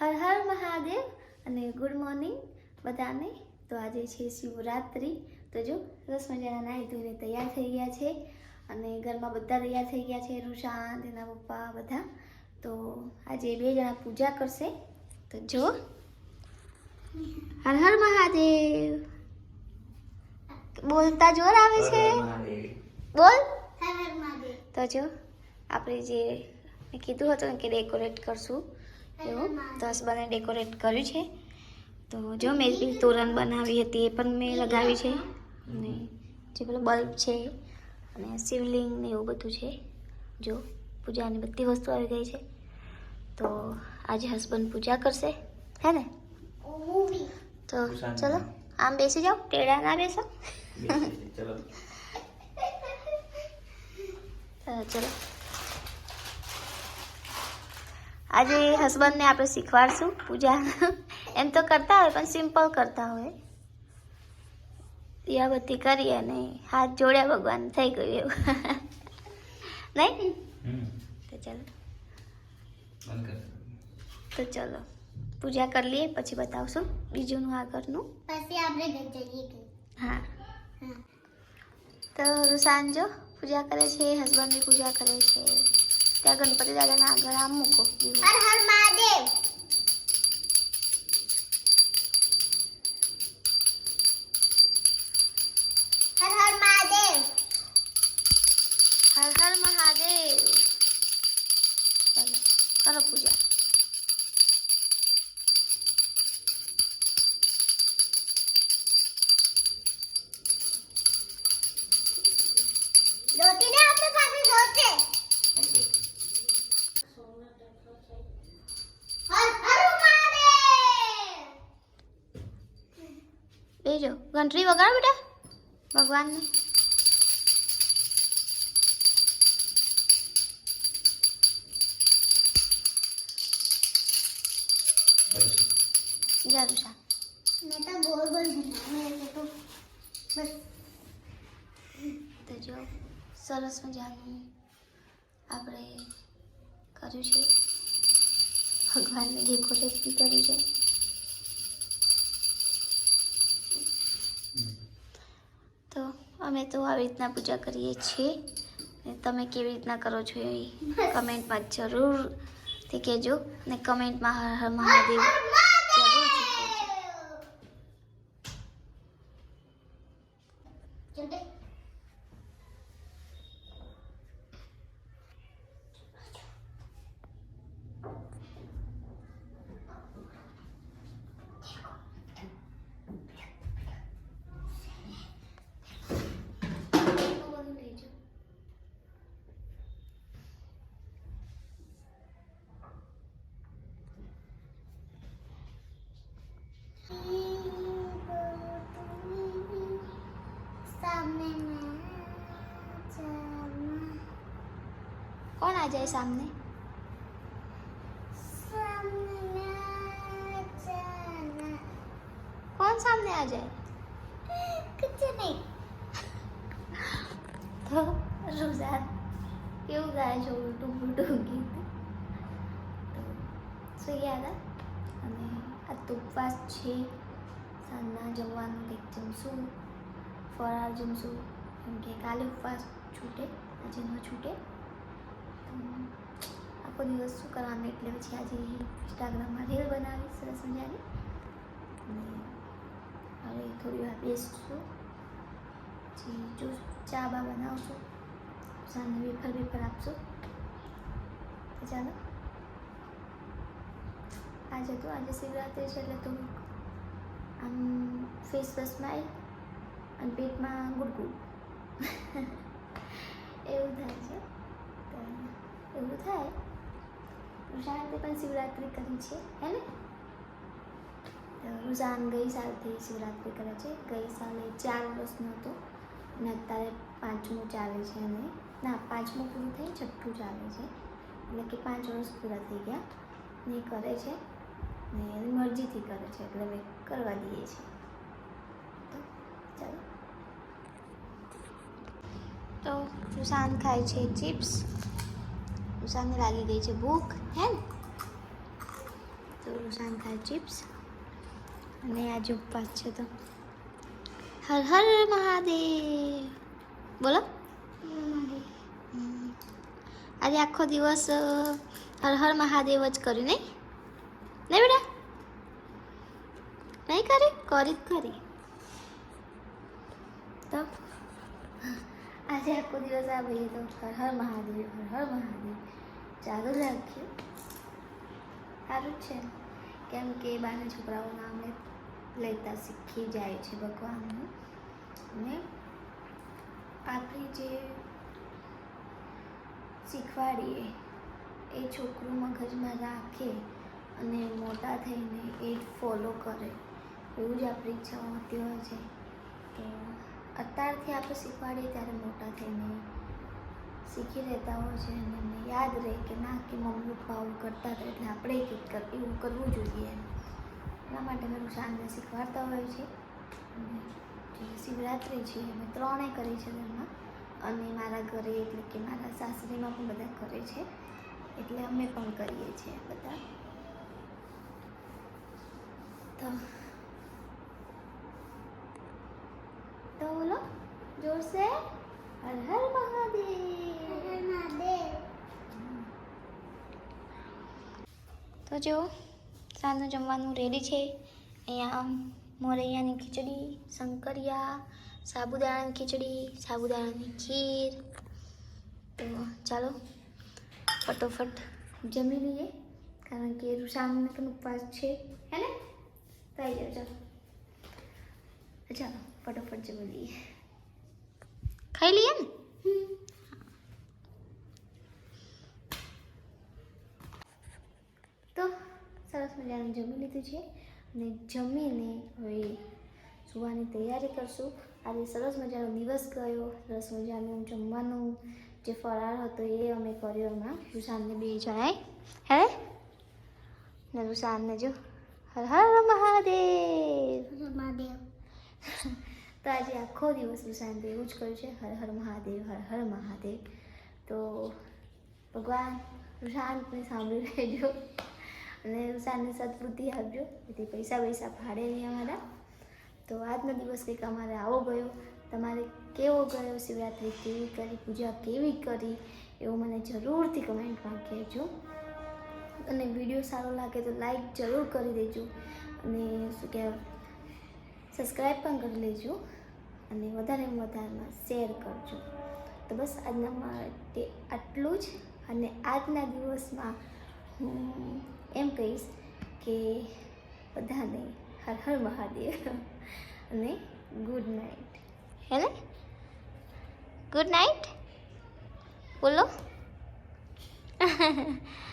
હર હર મહાદેવ અને good morning બધાને. તો આજે છે શિવરાત્રિ. તો જો સરસ મજાના નાહી ધોઈને તૈયાર થઈ ગયા છે અને ઘરમાં બધા તૈયાર થઈ ગયા છે રુશાંત એના પપ્પા બધા. તો આજે બે જણા પૂજા કરશે. તો જો. હર હર મહાદેવ. બોલતા જોર આવે છે? બોલ. તો જો આપણે જે મેં કીધું હતું ને કે ડેકોરેટ કરશું. એવું તો બને ડેકોરેટ કર્યું છે. તો જો મેં બી તોરણ બનાવી હતી એ પણ મેં લગાવી છે. અને જે પેલો બલ્બ છે અને શિવલિંગ ને એવું બધું છે. જો પૂજાની બધી વસ્તુ આવી ગઈ છે. તો આજે હસબન્ડ પૂજા કરશે હે ને? તો ચલો આમ બેસી જાઓ ટેડા ના બેસો. હા, ચલો. આજે હસબન્ડને આપણે શીખવાડશું પૂજા. એમ તો કરતા હોય પણ સિમ્પલ કરતા હોય. દિયાબત્તી કરી અને હાથ જોડ્યા ભગવાન થઈ ગયું એવું. નહીં? તો ચલો. તો ચલો. પૂજા કરી લઈએ પછી બતાવશું બીજુંનું આગળનું પછી આપણે હા. હા. તો સાંજો પૂજા કરે છે હસબન્ડ બી પૂજા કરે છે. ત્યાં ગણપતિ દાદાના આગળ આમ મૂકો દીવો. હર હર મહાદેવ હર હર મહાદેવ હર હર મહાદેવ ચલો કરો પૂજા લોટી ને આપણે એ જો ઘંટડી વગાડ બેટા. ભગવાનને. જરૂર સા મેં તો ગોળ ગોળ બસ. તો જો સરસ મજાનું આપણે કર્યું છે. ભગવાનને ડેકોરેટ બી કર્યું છે. અમે તો આવી રીતના પૂજા કરીએ છીએ. તમે કેવી રીતના કરો છો એ કમેન્ટમાં જરૂરથી કહેજો. અને કમેન્ટમાં હર હર મહાદેવ જરૂરથી કહેજો. કોણ આ જાય સામને? કોણ સામને આ જાય? કુછ નહીં તો રોઝા કેવું ગાય છે ઉલટું ઉલટું ગીત? સુઈ ગયા હતા અને આ તો ઉપવાસ છે. સાંજના જમવાનું કંઈક જમશું. ફરાળ જમશું કેમ કે કાલે ઉપવાસ છૂટે, આજે ન છૂટે. આખો દિવસ શું કરવાનું? એટલે પછી આજે ઇન્સ્ટાગ્રામમાં રીલ બનાવી સરસ મજાની. અને હવે થોડી વાર બેસશું પછી જો ચા બા બનાવશું, સાંજે વેફર વેફર આપશું. તો ચાલો. આજે તો આજે શિવરાત્રિ છે, એટલે તો આમ ફેસ પર સ્માઈલ અને પેટમાં ગુડગુડ એવું થાય છે. એવું થાય. રુઝાનને પણ શિવરાત્રિ કરી છે, હે ને? તો રુઝાન ગઈ સાલથી શિવરાત્રિ કરે છે. ગઈ સાલે ચાર વર્ષનો હતો અને અત્યારે પાંચમું ચાલે છે અને, ના, પાંચમું પૂરું થઈ છઠ્ઠું ચાલે છે. એટલે કે પાંચ વર્ષ પૂરા થઈ ગયા. ને કરે છે ને એની મરજીથી કરે છે. એટલે અમે કરવા દઈએ છીએ. તો ચાલો તો સુશાંત ખાય છે ચિપ્સ. સુશાંતને લાગી ગઈ છે ભૂખ, હે તો સુશાંત ખાય ચિપ્સ. અને આજે ઉપવાસ છે તો. હર હર મહાદેવ. બોલો. આજે આખો દિવસ હર હર મહાદેવ જ કર્યું નહીં? નહીં બેટા? નહીં કરી? કરી જ કરી. તો આજે આખો દિવસ આ ભાઈએ તો હર હર મહાદેવ, હર હર મહાદેવ. ચાલુ રાખ્યું સારું છે. કેમ કે બાને છોકરાઓના અમે લેતા શીખી જાય છે ભગવાનનું. અને આપણી જે શીખવાડીએ એ છોકરું મગજમાં રાખે અને મોટા થઈને એ ફોલો કરે. એવું જ આપણી ઈચ્છા હોતી, હોય છે. તો અત્યારથી આપણે શીખવાડીએ ત્યારે મોટા થઈને શીખી લેતા હોય છે અને એમને યાદ રહે કે ના, કે મમ્મી પપ્પા આવું કરતા હતા એટલે આપણે કંઈક એવું કરવું જોઈએ એના માટે મેં શાંતને શીખવાડતા હોય છે. અને જે શિવરાત્રિ છે અમે ત્રણેય કરી છે ઘરમાં. અને મારા ઘરે એટલે કે મારા સાસરીમાં પણ બધા કરે છે. એટલે અમે પણ કરીએ છીએ બધા. તો તો બોલો જોરસે હર હર મહાદેવ. તો જો સાંજનું જમવાનું રેડી છે. અહીંયા મોરૈયાની ખીચડી શંકરિયા સાબુદાણાની ખીચડી સાબુદાણાની ખીર. તો ચાલો ફટોફટ જમી લઈએ. કારણ કે રૂસામને પણ ઉપવાસ છે. હે ને? તો આવી જાઓ ચાલો ચાલો. ફટોફટ જમી લઈએ. ખાઈ લઈએ ને? તો સરસ મજાનું જમી લીધું છે. અને જમીને હવે સુવાની તૈયારી કરશું. આજે સરસ મજાનો દિવસ ગયો સરસ મજાનું જમવાનું જે ફરાર હતો એ અમે કર્યો હમણાં રૂસાનને બે જણાએ. હે? ને રૂસાનને જો. હર હર મહાદેવ. મહાદેવ. તો આજે આખો દિવસ શાંત એવું જ કર્યું છે. હર હર મહાદેવ, હર હર મહાદેવ. તો ભગવાન રૂસાનને સાંભળી લેજો અને રૂસાનને સદબુદ્ધિ આપજો. જેથી પૈસા પૈસા ફાડે નહીં અમારા. તો આજનો દિવસ કંઈક અમારે આવો ગયો. તમારે કેવો ગયો? શિવરાત્રિ કેવી કરી? પૂજા કેવી કરી? એવું મને જરૂરથી કમેન્ટમાં કહેજો. અને વીડિયો સારો લાગે તો લાઈક જરૂર કરી દેજો. અને શું કહેવાય? સબસ્ક્રાઈબ પણ કરી લેજો અને વધારેમાં વધારેમાં શેર કરજો. તો બસ આજના માટે આટલું જ અને આજના દિવસમાં હું એમ કહીશ કે બધાને હર હર મહાદેવ અને ગુડ નાઇટ હે ને? ગુડ નાઇટ બોલો.